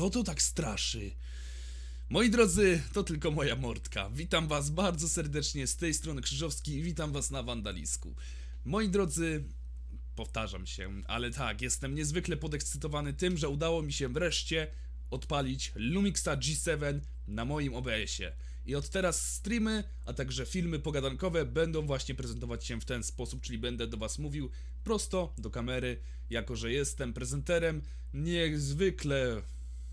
Co to tak straszy? Moi drodzy, to tylko moja mordka. Witam was bardzo serdecznie z tej strony Krzyżowski i witam was na Wandalisku. Moi drodzy, powtarzam się, ale tak, jestem niezwykle podekscytowany tym, że udało mi się wreszcie odpalić Lumixa G7 na moim OBS-ie. I od teraz streamy, a także filmy pogadankowe będą właśnie prezentować się w ten sposób, czyli będę do was mówił prosto do kamery, jako że jestem prezenterem niezwykle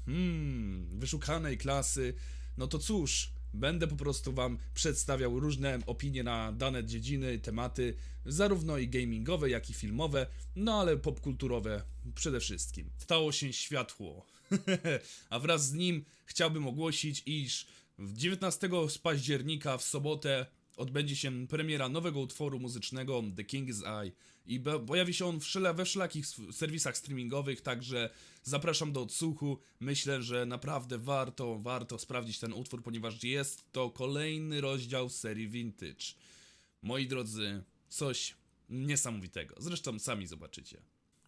hmm, wyszukanej klasy, no to cóż, będę po prostu wam przedstawiał różne opinie na dane dziedziny, tematy, zarówno i gamingowe, jak i filmowe, no ale popkulturowe przede wszystkim. Stało się światło, a wraz z nim chciałbym ogłosić, iż w 19 października w sobotę odbędzie się premiera nowego utworu muzycznego The King's Eye i pojawi się on we wszelakich serwisach streamingowych, także zapraszam do odsłuchu. Myślę, że naprawdę warto, warto sprawdzić ten utwór, ponieważ jest to kolejny rozdział serii Vintage. Moi drodzy, coś niesamowitego. Zresztą sami zobaczycie.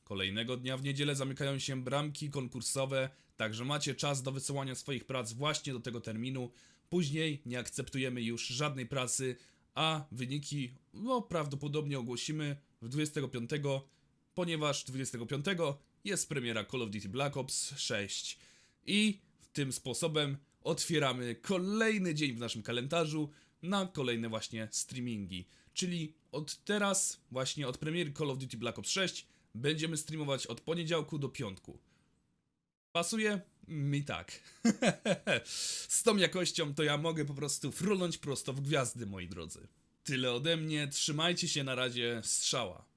Kolejnego dnia w niedzielę zamykają się bramki konkursowe, także macie czas do wysyłania swoich prac właśnie do tego terminu. Później nie akceptujemy już żadnej pracy, a wyniki no, prawdopodobnie ogłosimy w 25, ponieważ 25 jest premiera Call of Duty Black Ops 6 i tym sposobem otwieramy kolejny dzień w naszym kalendarzu na kolejne właśnie streamingi. Czyli od teraz, właśnie od premiery Call of Duty Black Ops 6, będziemy streamować od poniedziałku do piątku. Pasuje mi tak. Z tą jakością to ja mogę po prostu frunąć prosto w gwiazdy, moi drodzy. Tyle ode mnie, trzymajcie się na razie, strzała.